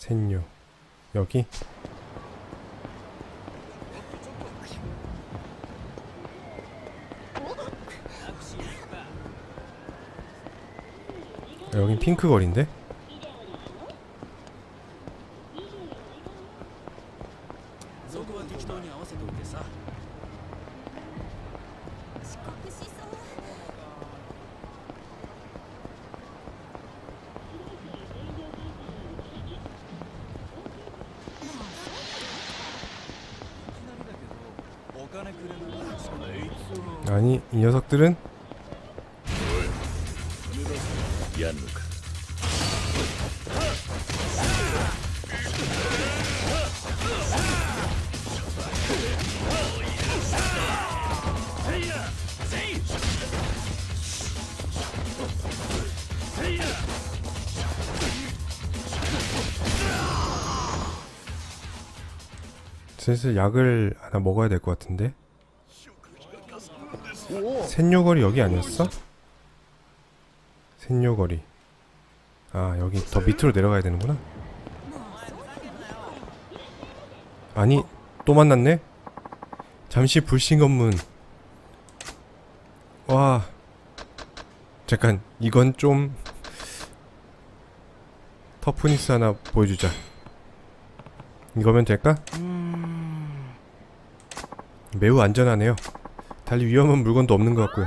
센요 여기 여긴 핑크 거리인데? 녀석들은 슬슬 약을 하나 먹어야 될 것 같은데? 센요거리 여기 아니었어? 센요거리 아 여기 더 밑으로 내려가야 되는구나 아니 또 만났네? 잠시 불신검문 와 잠깐 이건 좀 터프니스 하나 보여주자 이거면 될까? 매우 안전하네요. 달리 위험한 물건도 없는 것 같고요.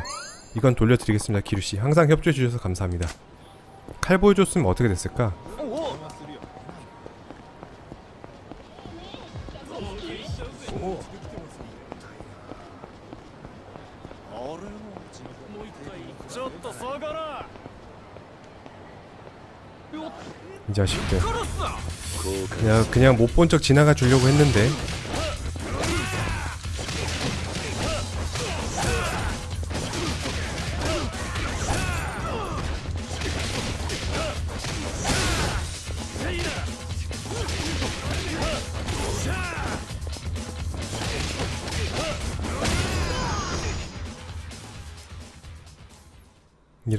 이건 돌려드리겠습니다, 기루씨. 항상 협조해주셔서 감사합니다. 칼 보여줬으면 어떻게 됐을까? 이 자식들 그냥, 그냥 못 본 척 지나가 주려고 했는데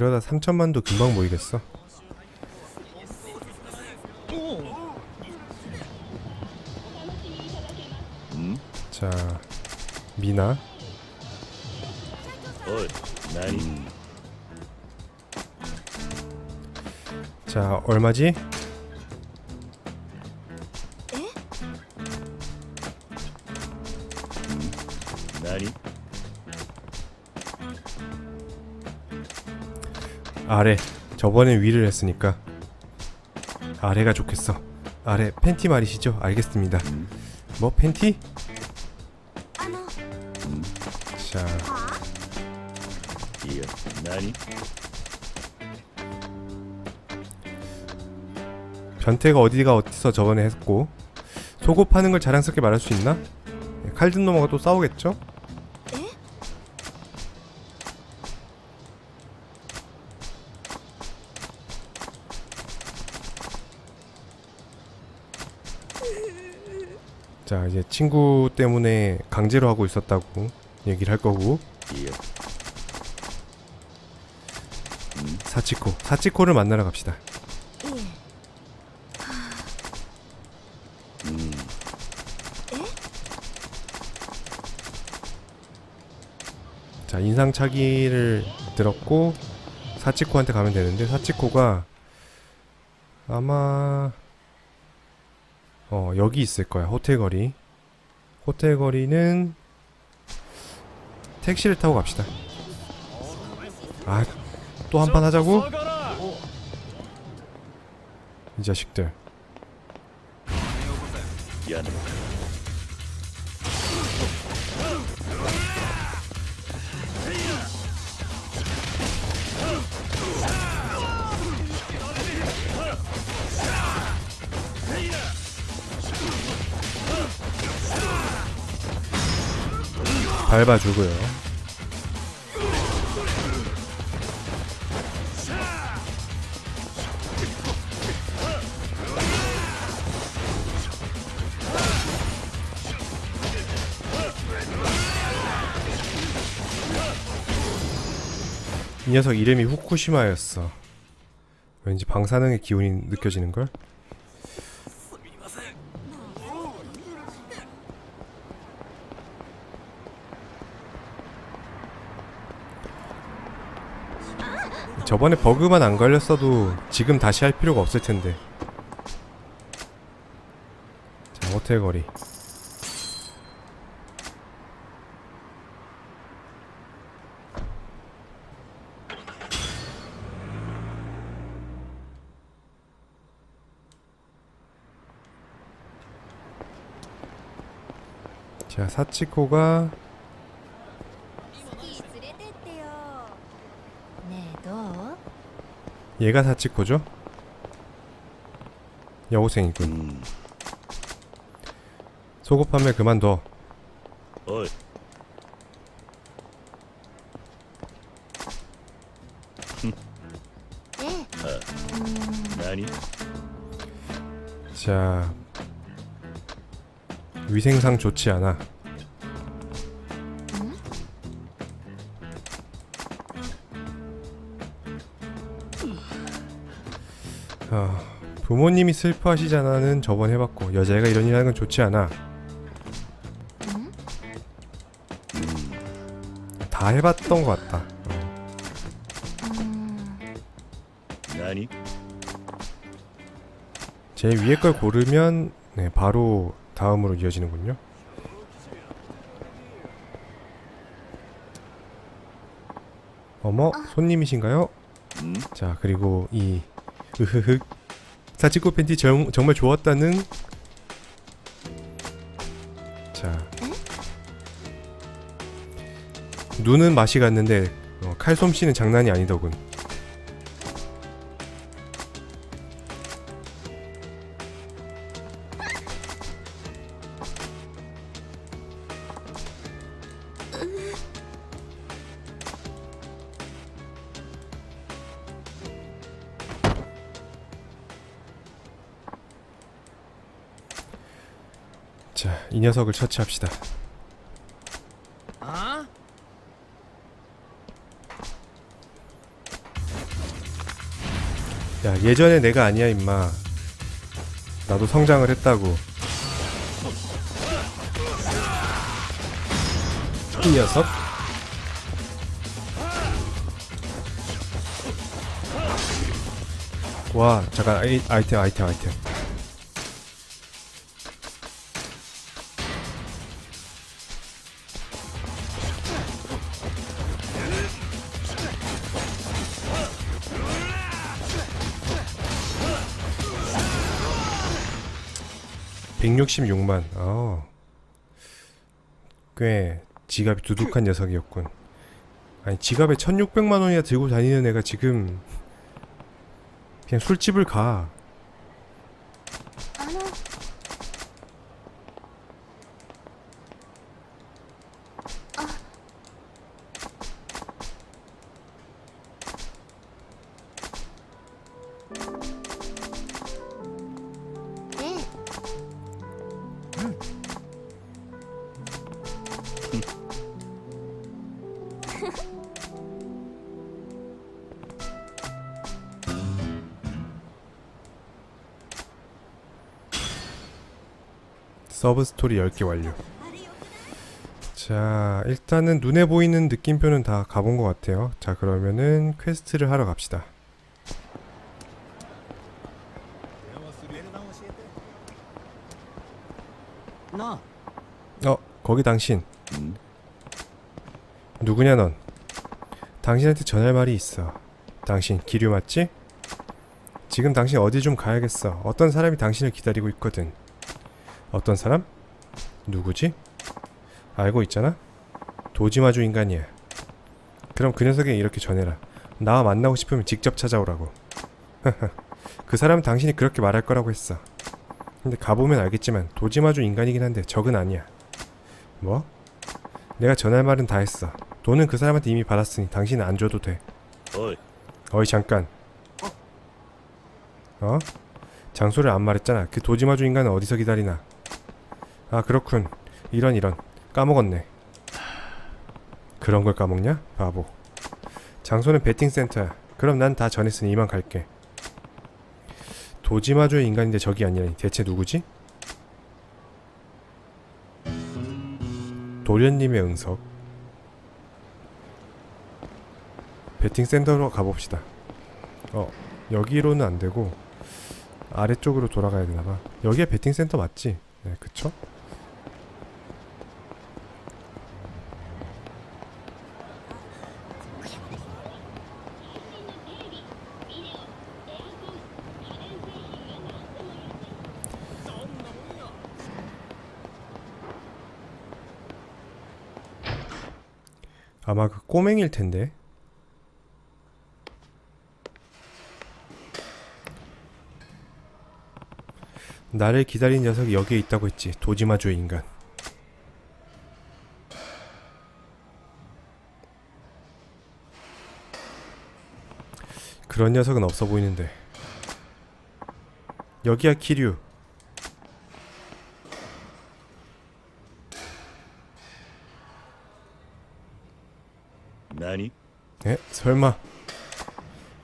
이러다 3천만도 금방 모이겠어. 자 미나. 자 얼마지? 나리 아래 저번엔 위를 했으니까. 아래가 좋겠어. 아래 팬티 말이시죠? 알겠습니다. 음. 뭐 팬티? 음. 자. 변태가 어디가 어디서 저번에 했고 속옷 파는 걸 자랑스럽게 말할 수 있나? 칼든 노마가 또 싸우겠죠? 자 이제 친구 때문에 강제로 하고 있었다고 얘기를 할 거고. 예. 사치코 사치코를 만나러 갑시다. 예. 음. 자 인상차기를 들었고 사치코한테 가면 되는데 사치코가 아마 어, 여기 있을 거야. 호텔 거리. 호텔 거리는 택시를 타고 갑시다. 아, 또 한 판 하자고? 이 자식들. 밟아주고요 이 녀석 이름이 후쿠시마였어 왠지 방사능의 기운이 느껴지는걸? 저번에 버그만 안 걸렸어도 지금 다시 할 필요가 없을 텐데. 자, 호텔 거리. 자, 사치코가 얘가 사치코죠? 여고생이군 음. 소급 판매 그만둬 어이. 예. 아, 자 위생상 좋지 않아 부모님이 슬퍼하시잖아는 저번 해봤고 여자애가 이런 일 하는 건 좋지 않아. 다 해봤던 것 같다. 나니? 제일 위에 걸 고르면 네, 바로 다음으로 이어지는군요. 어머, 손님이신가요? 음? 자, 그리고 이 으흐흑 사치코 팬티 정, 정말 좋았다는 자 눈은 맛이 갔는데 어, 칼솜씨는 장난이 아니더군. 녀석을 처치합시다. あ 야, 예전에 내가 아니야, 임마. 나도 성장을 했다고. 이 녀석. 와, 잠깐, 아이, 아이템, 아이템, 아이템. (166만) 어. 꽤 지갑이 두둑한 녀석이었군. 아니 지갑에 (1600만 원이나 들고 다니는 애가 지금 그냥 술집을 가 서브 스토리 10개 완료. 자 일단은 눈에 보이는 느낌표는 다 가본 것 같아요. 자 그러면은 퀘스트를 하러 갑시다. な어 거기 당신. 음? 누구냐 넌? 당신한테 전할 말이 있어. 당신 기류 맞지? 지금 당신 어디 좀 가야겠어. 어떤 사람이 당신을 기다리고 있거든 어떤 사람? 누구지? 알고 있잖아? 도지마주 인간이야 그럼 그 녀석에게 이렇게 전해라 나와 만나고 싶으면 직접 찾아오라고 그 사람은 당신이 그렇게 말할 거라고 했어 근데 가보면 알겠지만 도지마주 인간이긴 한데 적은 아니야 뭐? 내가 전할 말은 다 했어. 돈은 그 사람한테 이미 받았으니 당신은 안 줘도 돼. 어이. 어이 잠깐. 어? 장소를 안 말했잖아. 그 도지마주 인간은 어디서 기다리나? 아 그렇군. 이런 이런 까먹었네. 그런 걸 까먹냐? 바보. 장소는 베팅 센터야. 그럼 난 다 전했으니 이만 갈게. 도지마주의 인간인데 적이 아니라니 대체 누구지? 도련님의 응석 베팅 센터로 가봅시다 어 여기로는 안 되고 아래쪽으로 돌아가야 되나봐 여기가 배팅 센터 맞지? 네 그쵸? 아마 그 꼬맹일 텐데. 나를 기다린 녀석이 여기에 있다고 했지. 도지마조 인간. 그런 녀석은 없어 보이는데. 여기야 키류 에? 설마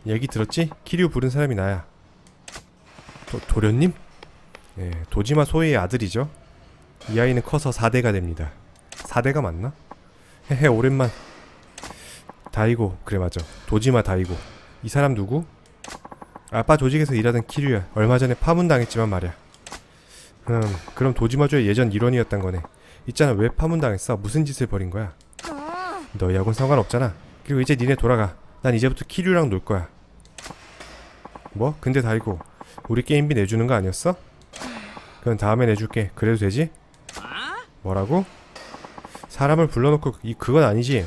얘기 들었지? 키류 부른 사람이 나야 도, 도련님? 예, 도지마 소희의 아들이죠 이 아이는 커서 4대가 됩니다 4대가 맞나? 헤헤 오랜만 다이고 그래 맞아 도지마 다이고 이 사람 누구? 아빠 조직에서 일하던 키류야 얼마 전에 파문당했지만 말이야 음 그럼 도지마조의 예전 일원이었단 거네 있잖아 왜 파문당했어? 무슨 짓을 벌인 거야? 너희하고는 상관없잖아. 그리고 이제 니네 돌아가. 난 이제부터 키류랑 놀 거야. 뭐? 근데 다이고 우리 게임비 내주는 거 아니었어? 그건 다음에 내줄게. 그래도 되지? 뭐라고? 사람을 불러놓고 이 그건 아니지?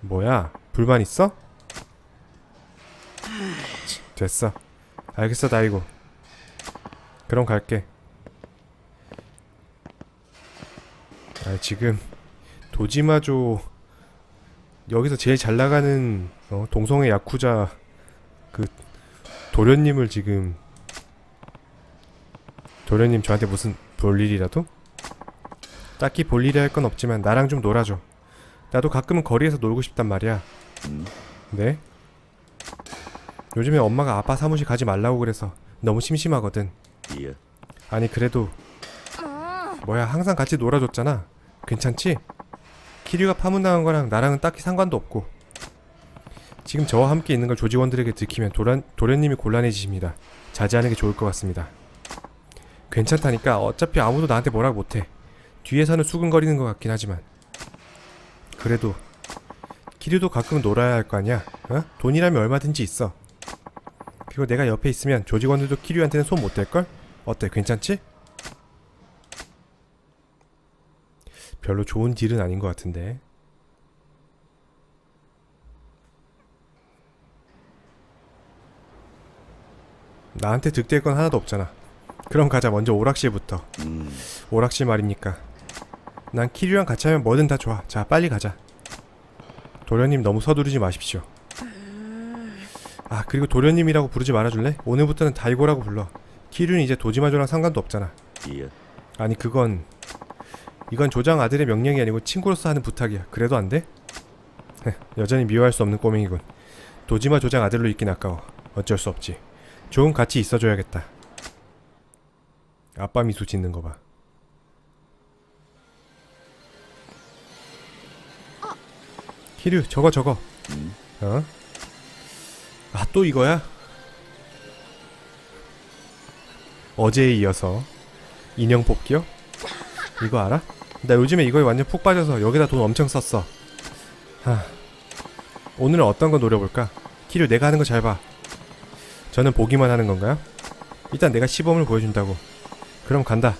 뭐야? 불만 있어? 됐어. 알겠어, 다이고. 그럼 갈게. 아, 지금 도지마조 여기서 제일 잘 나가는 어, 동성애 야쿠자 그 도련님을 지금 도련님 저한테 무슨 볼일이라도? 딱히 볼일이 할 건 없지만 나랑 좀 놀아줘. 나도 가끔은 거리에서 놀고 싶단 말이야. 음, 네? 요즘에 엄마가 아빠 사무실 가지 말라고 그래서 너무 심심하거든. いや 아니 그래도 뭐야 항상 같이 놀아줬잖아. 괜찮지? 키류가 파문당한 거랑 나랑은 딱히 상관도 없고 지금 저와 함께 있는 걸 조직원들에게 들키면 도란, 도련님이 곤란해지십니다. 자제하는 게 좋을 것 같습니다. 괜찮다니까 어차피 아무도 나한테 뭐라고 못해. 뒤에서는 수근거리는 것 같긴 하지만 그래도 키류도 가끔 놀아야 할 거 아니야? 어? 돈이라면 얼마든지 있어. 그리고 내가 옆에 있으면 조직원들도 키류한테는 손 못 댈걸? 어때 괜찮지? 별로 좋은 딜은 아닌 것 같은데. 나한테 득될 건 하나도 없잖아. 그럼 가자 먼저 오락실부터. 음. 오락실 말입니까. 난 키류랑 같이 하면 뭐든 다 좋아. 자 빨리 가자. 도련님 너무 서두르지 마십시오. 아 그리고 도련님이라고 부르지 말아줄래? 오늘부터는 다이고라고 불러. 키류는 이제 도지마조랑 상관도 없잖아. 예. 아니 그건 이건 조장 아들의 명령이 아니고 친구로서 하는 부탁이야. 그래도 안 돼? 헤, 여전히 미워할 수 없는 꼬맹이군. 도지마 조장 아들로 있긴 아까워. 어쩔 수 없지. 조금 같이 있어줘야겠다. 아빠 미소 짓는 거 봐. 키류 저거 저거. 어? 아 또 이거야? 어제에 이어서 인형 뽑기요? 이거 알아? 나 요즘에 이거에 완전 푹 빠져서 여기다 돈 엄청 썼어. 하. 오늘은 어떤 거 노려볼까? 키류 내가 하는 거 잘 봐. 저는 보기만 하는 건가요? 일단 내가 시범을 보여준다고. 그럼 간다.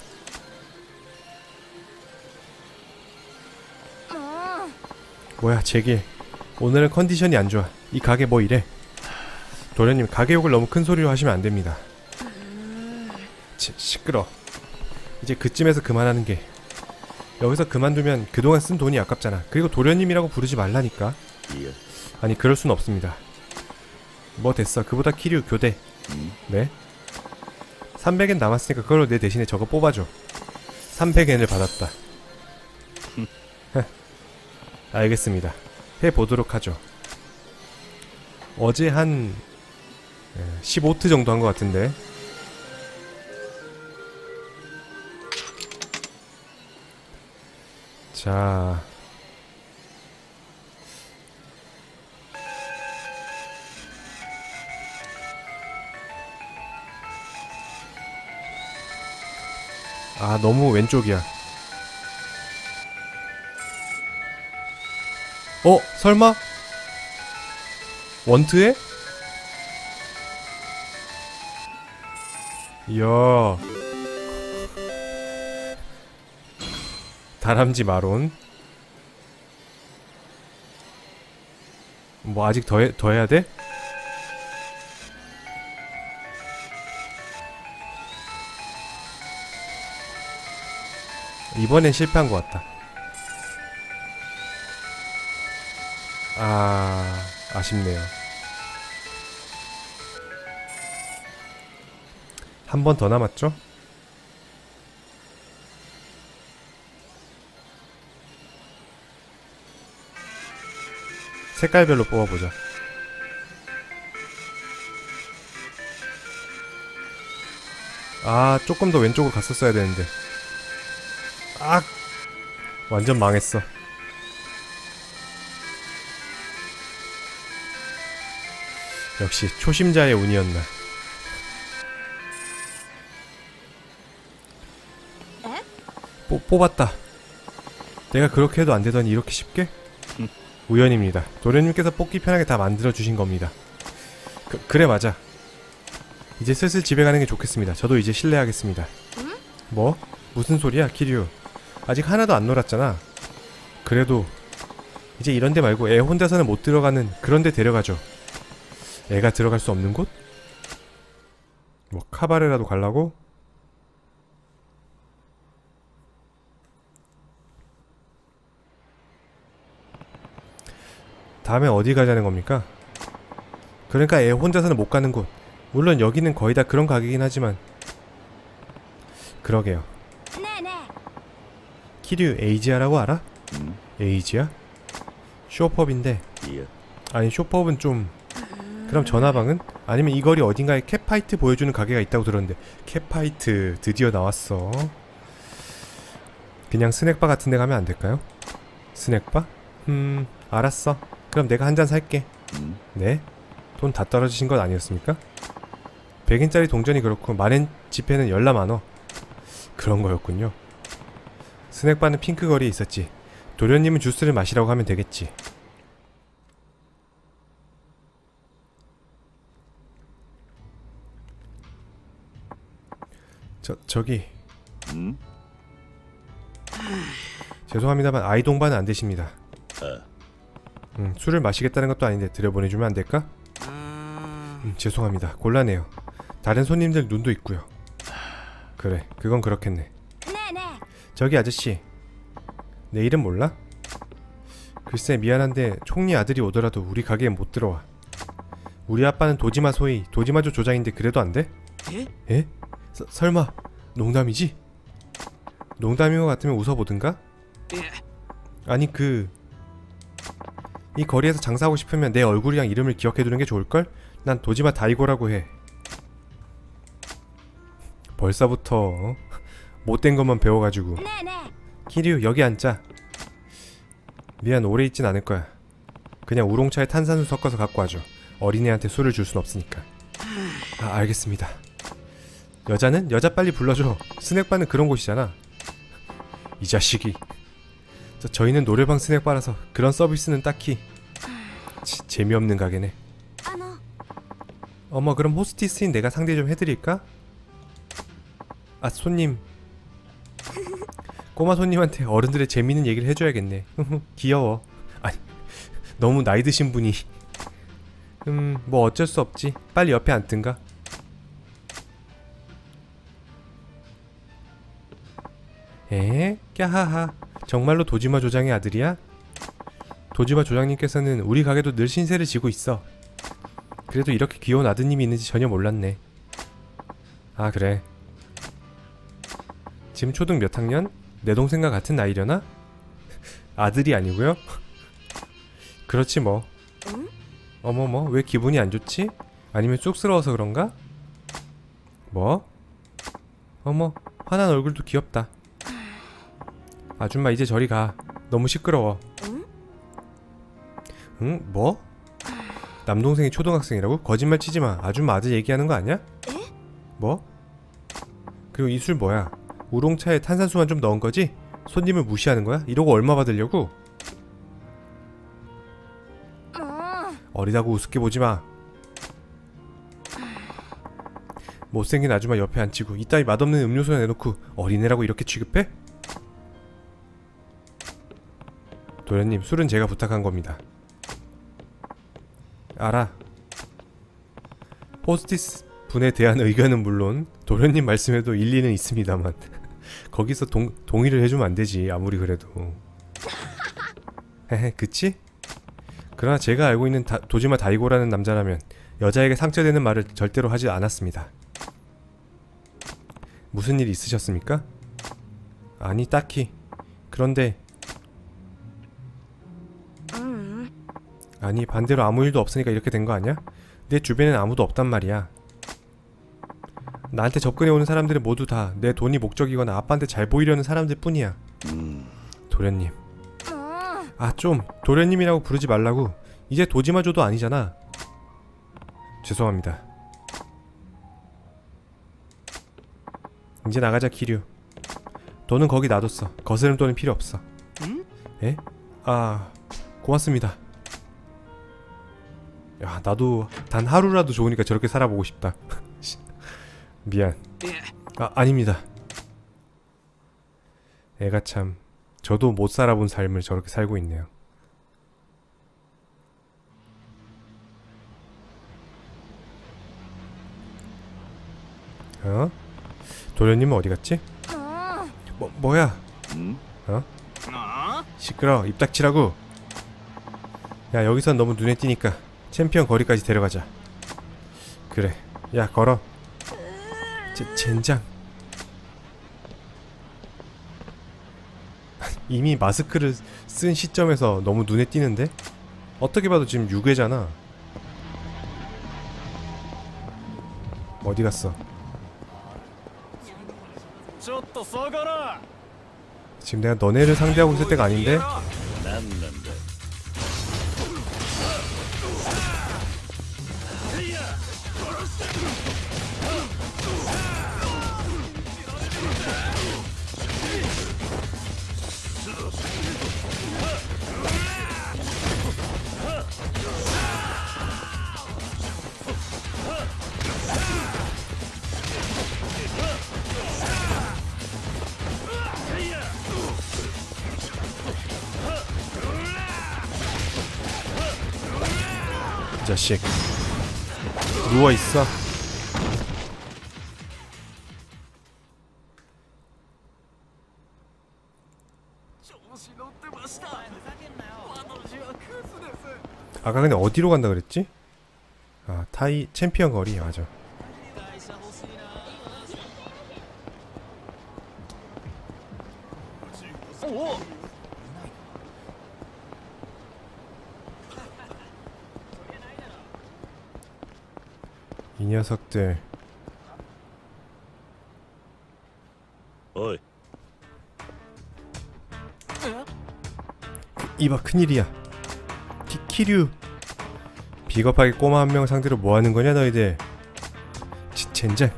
뭐야 제길. 오늘은 컨디션이 안 좋아. 이 가게 뭐 이래? 도련님 가게 욕을 너무 큰 소리로 하시면 안 됩니다. 치, 시끄러. 이제 그쯤에서 그만하는 게. 여기서 그만두면 그동안 쓴 돈이 아깝잖아. 그리고 도련님이라고 부르지 말라니까. 예. 아니 그럴 순 없습니다. 뭐 됐어? 그보다 키류 교대. 음. 네? 300엔 남았으니까 그걸로 내 대신에 저거 뽑아줘. 300엔을 받았다. 알겠습니다. 해보도록 하죠. 어제 한 예, 15트 정도 한 것 같은데. 자. 아, 너무 왼쪽이야. 어, 설마? 원트에? 이야. 다람쥐 마론 뭐 아직 더, 해, 더 해야 돼? 이번엔 실패한 것 같다. 아, 아쉽네요. 한 번 더 남았죠? 색깔별로 뽑아보자. 아, 조금 더 왼쪽으로 갔었어야 되는데. 아, 완전 망했어. 역시 초심자의 운이었나. 에? 뽑, 뽑았다. 내가 그렇게 해도 안 되더니 이렇게 쉽게? 음. 우연입니다. 도련님께서 뽑기 편하게 다 만들어 주신 겁니다. 그, 그래 맞아. 이제 슬슬 집에 가는 게 좋겠습니다. 저도 이제 실례하겠습니다. 뭐? 무슨 소리야, 키류? 아직 하나도 안 놀았잖아. 그래도 이제 이런 데 말고 애 혼자서는 못 들어가는 그런 데 데려가죠. 애가 들어갈 수 없는 곳? 뭐 카바레라도 갈라고? 다음에 어디 가자는 겁니까? 그러니까 애 혼자서는 못 가는 곳. 물론 여기는 거의 다 그런 가게긴 하지만 그러게요. 키류 에이지아라고 알아? 음. 에이지아? 쇼펍인데 예. 아니 쇼펍은 좀 그럼 전화방은? 아니면 이 거리 어딘가에 캣파이트 보여주는 가게가 있다고 들었는데 캣파이트 드디어 나왔어 그냥 스낵바 같은 데 가면 안 될까요? 스낵바? 음 알았어 그럼 내가 한 잔 살게. 음, 네? 돈 다 떨어지신 건 아니었습니까? 100엔짜리 동전이 그렇고 만엔 지폐는 열라 만어 그런 거였군요. 스낵바는 핑크 거리에 있었지. 도련님은 주스를 마시라고 하면 되겠지. 저, 저기. 음, 죄송합니다만 아이 동반은 안 되십니다. 아, 음, 술을 마시겠다는 것도 아닌데 들여보내주면 안 될까? 음, 죄송합니다. 곤란해요. 다른 손님들 눈도 있고요. 그래, 그건 그렇겠네. 저기 아저씨, 내 이름 몰라? 글쎄 미안한데 총리 아들이 오더라도 우리 가게엔 못 들어와. 우리 아빠는 도지마 소위 도지마조 조장인데 그래도 안 돼? 에? 에? 서, 설마 농담이지? 농담인 것 같으면 웃어보든가? 예. 아니 그 이 거리에서 장사하고 싶으면 내 얼굴이랑 이름을 기억해두는 게 좋을걸? 난 도지마 다이고라고 해. 벌써부터 못된 것만 배워가지고. 네, 네. 키리우 여기 앉자. 미안 오래 있진 않을 거야. 그냥 우롱차에 탄산수 섞어서 갖고 와줘. 어린애한테 술을 줄 순 없으니까. 아 알겠습니다. 여자는 여자 빨리 불러줘. 스낵바는 그런 곳이잖아. 이 자식이. 저, 저희는 노래방 스낵바라서 그런 서비스는 딱히 치, 재미없는 가게네. 어머 그럼 호스티스인 내가 상대 좀 해드릴까? 아 손님. 꼬마 손님한테 어른들의 재밌는 얘기를 해줘야겠네. 귀여워. 아니 너무 나이 드신 분이. 음 뭐 어쩔 수 없지. 빨리 옆에 앉든가. 에? 꺄하하 정말로 도지마 조장의 아들이야? 도지마 조장님께서는 우리 가게도 늘 신세를 지고 있어 그래도 이렇게 귀여운 아드님이 있는지 전혀 몰랐네. 아, 그래. 지금 초등 몇 학년? 내 동생과 같은 나이려나? 아들이 아니고요? 그렇지 뭐. 응? 어머머, 왜 기분이 안 좋지? 아니면 쑥스러워서 그런가? 뭐? 어머, 화난 얼굴도 귀엽다. 아줌마 이제 저리 가. 너무 시끄러워. 응? 응? 뭐? 남동생이 초등학생이라고? 거짓말 치지 마. 아줌마 아들 얘기하는 거 아니야? 에? 뭐? 그리고 이 술 뭐야? 우롱차에 탄산수만 좀 넣은 거지? 손님을 무시하는 거야? 이러고 얼마 받으려고? もう 어리다고 우습게 보지 마. 못생긴 아줌마 옆에 앉히고 이따위 맛없는 음료수나 내놓고 어린애라고 이렇게 취급해? 도련님 술은 제가 부탁한 겁니다. 알아. 포스티스 분에 대한 의견은 물론 도련님 말씀에도 일리는 있습니다만 거기서 동, 동의를 해주면 안 되지 아무리 그래도 헤헤 그치? 그러나 제가 알고 있는 다, 도지마 다이고라는 남자라면 여자에게 상처되는 말을 절대로 하지 않았습니다. 무슨 일 있으셨습니까? 아니 딱히. 그런데 아니 반대로 아무 일도 없으니까 이렇게 된 거 아니야? 내 주변엔 아무도 없단 말이야. 나한테 접근해오는 사람들은 모두 다 내 돈이 목적이거나 아빠한테 잘 보이려는 사람들 뿐이야. 음. 도련님. 음. 아좀 도련님이라고 부르지 말라고. 이제 도지마조도 아니잖아. 죄송합니다. 이제 나가자 기류. 돈은 거기 놔뒀어. 거스름 돈은 필요 없어. 에? 예? 아 고맙습니다. 야 나도 단 하루라도 좋으니까 저렇게 살아보고 싶다. 미안. 예. 아 아닙니다. 애가 참 저도 못 살아본 삶을 저렇게 살고 있네요. 어? 도련님은 어디 갔지? 어. 뭐, 뭐야? 어? 어? 시끄러. 입 닥치라고. 야 여기선 너무 눈에 띄니까. 챔피언 거리까지 데려가자. 그래. 야 걸어. 제, 젠장. 이미 마스크를 쓴 시점에서 너무 눈에 띄는데? 어떻게 봐도 지금 유괴잖아. 어디 갔어? 지금 내가 너네를 상대하고 있을 때가 아닌데? 자식. 누워있어. 아까 근데 어디로 간다 그랬지? 아 타이 챔피언 거리. 맞아. 이 녀석들. 어이. 이봐 큰일이야. 키, 키류. 비겁하게 꼬마 한 명 상대로 뭐하는 거냐 너희들. 지, 젠장.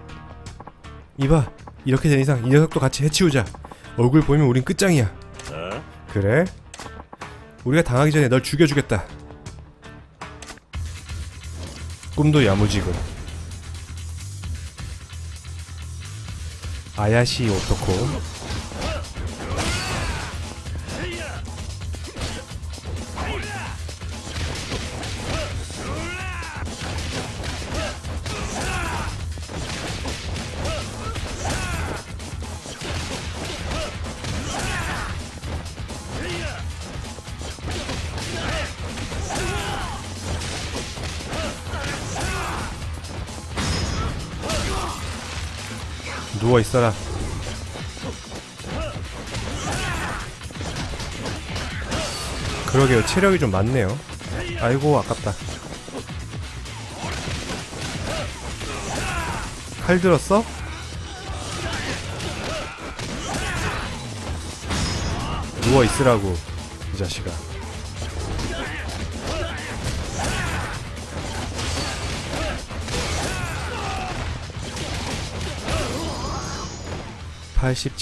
이봐 이렇게 된 이상 이 녀석도 같이 해치우자. 얼굴 보이면 우린 끝장이야. 어? 그래? 우리가 당하기 전에 널 죽여주겠다. 꿈도 야무지고. 아야시 오토코. 누워 있어라. 그러게요. 체력이 좀 많네요. 아이고 아깝다. 칼 들었어? 누워 있으라고 이 자식아.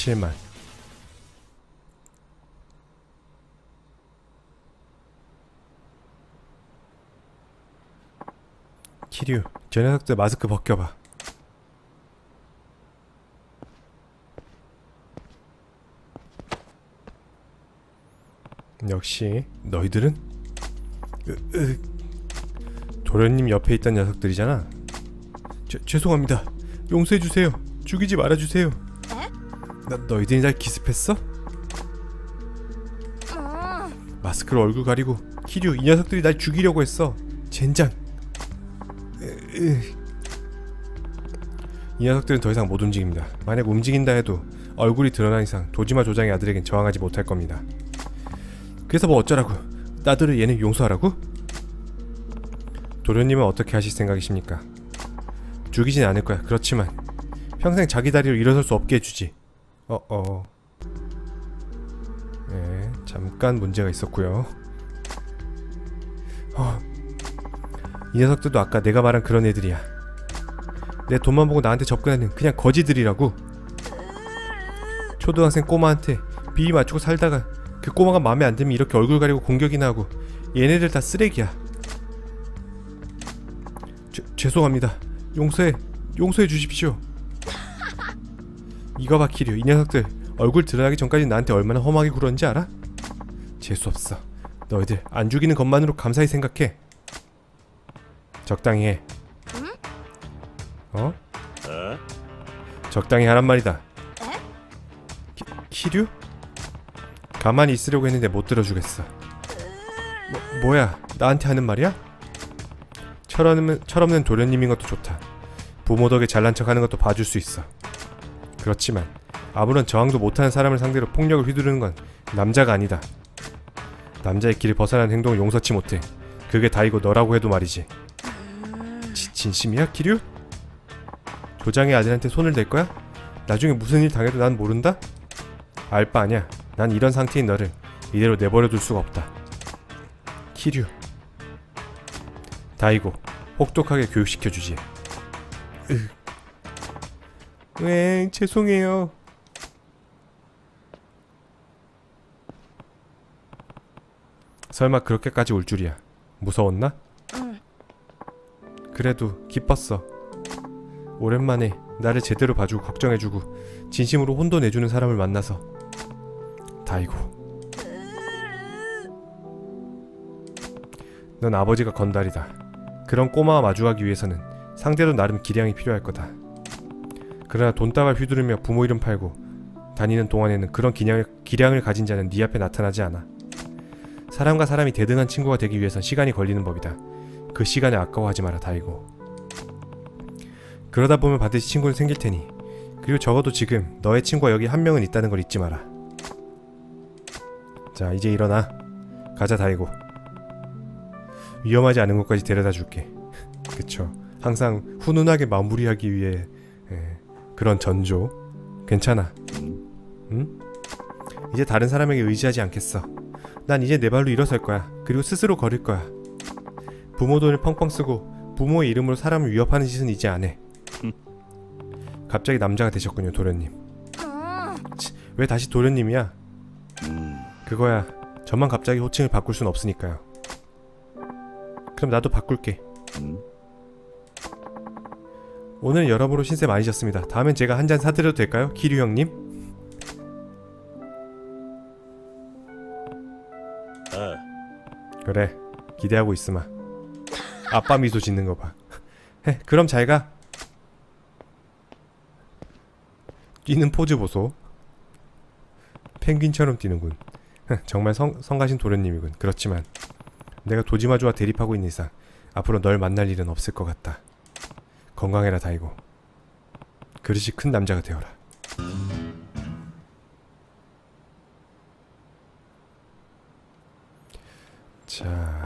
87만. 키류, 저 녀석들 마스크 벗겨봐. 역시 너희들은 으, 으. 도련님 옆에 있던 녀석들이잖아. 죄, 죄송합니다. 용서해 주세요. 죽이지 말아 주세요. 나 너희들이 날 기습했어? 음, 마스크로 얼굴 가리고 키류 이 녀석들이 날 죽이려고 했어. 젠장. 이 녀석들은 더 이상 못 움직입니다. 만약 움직인다 해도 얼굴이 드러난 이상 도지마 조장의 아들에겐 저항하지 못할 겁니다. 그래서 뭐 어쩌라고? 나들을 얘는 용서하라고? 도련님은 어떻게 하실 생각이십니까? 죽이진 않을 거야. 그렇지만 평생 자기 다리로 일어설 수 없게 해주지. 어 어. 네, 잠깐 문제가 있었고요. 어, 이 녀석들도 아까 내가 말한 그런 애들이야. 내 돈만 보고 나한테 접근하는 그냥 거지들이라고. 초등학생 꼬마한테 비위 맞추고 살다가 그 꼬마가 마음에 안 들면 이렇게 얼굴 가리고 공격이나 하고 얘네들 다 쓰레기야. 죄, 죄송합니다. 용서해 용서해 주십시오. 이거 봐 키류 이 녀석들 얼굴 드러나기 전까지 나한테 얼마나 험하게 굴었는지 알아? 재수 없어. 너희들 안 죽이는 것만으로 감사히 생각해. 적당히 해. 어? 어? 적당히 하란 말이다. 키, 키류? 가만히 있으려고 했는데 못 들어주겠어. 뭐, 뭐야? 나한테 하는 말이야? 철없는, 철없는 도련님인 것도 좋다. 부모 덕에 잘난 척하는 것도 봐줄 수 있어. 그렇지만 아무런 저항도 못하는 사람을 상대로 폭력을 휘두르는 건 남자가 아니다. 남자의 길을 벗어난 행동을 용서치 못해. 그게 다이고 너라고 해도 말이지. 지, 진심이야, 키류? 조장의 아들한테 손을 댈 거야? 나중에 무슨 일 당해도 난 모른다? 알 바 아냐. 난 이런 상태인 너를 이대로 내버려 둘 수가 없다. 키류. 다이고 혹독하게 교육시켜 주지. 으. 응, 죄송해요. 설마 그렇게까지 울 줄이야. 무서웠나? 응. 그래도 기뻤어. 오랜만에 나를 제대로 봐주고 걱정해주고 진심으로 혼도 내주는 사람을 만나서 다이고 넌 아버지가 건달이다 그런 꼬마와 마주하기 위해서는 상대도 나름 기량이 필요할 거다 그러나 돈다발 휘두르며 부모 이름 팔고 다니는 동안에는 그런 기량을, 기량을 가진 자는 네 앞에 나타나지 않아 사람과 사람이 대등한 친구가 되기 위해선 시간이 걸리는 법이다 그 시간을 아까워하지 마라 다이고 그러다 보면 반드시 친구는 생길 테니 그리고 적어도 지금 너의 친구가 여기 한 명은 있다는 걸 잊지 마라. 자 이제 일어나 가자 다이고 위험하지 않은 곳까지 데려다 줄게. 그쵸. 항상 훈훈하게 마무리하기 위해 예, 그런 전조 괜찮아. 응? 이제 다른 사람에게 의지하지 않겠어. 난 이제 내 발로 일어설 거야. 그리고 스스로 걸을 거야. 부모 돈을 펑펑 쓰고 부모의 이름으로 사람을 위협하는 짓은 이제 안 해. 갑자기 남자가 되셨군요, 도련님. 음, 왜 다시 도련님이야? 음. 그거야. 저만 갑자기 호칭을 바꿀 순 없으니까요. 그럼 나도 바꿀게. 음. 오늘 여러모로 신세 많이 졌습니다. 다음엔 제가 한 잔 사드려도 될까요? 키류 형님? 아, 그래. 기대하고 있으마. 아빠 미소 짓는 거 봐. 헤, 그럼 잘 가. 뛰는 포즈 보소. 펭귄처럼 뛰는군. 흥, 정말 성, 성가신 도련님이군. 그렇지만 내가 도지마주와 대립하고 있는 이상 앞으로 널 만날 일은 없을 것 같다. 건강해라 다이고. 그릇이 큰 남자가 되어라. 자.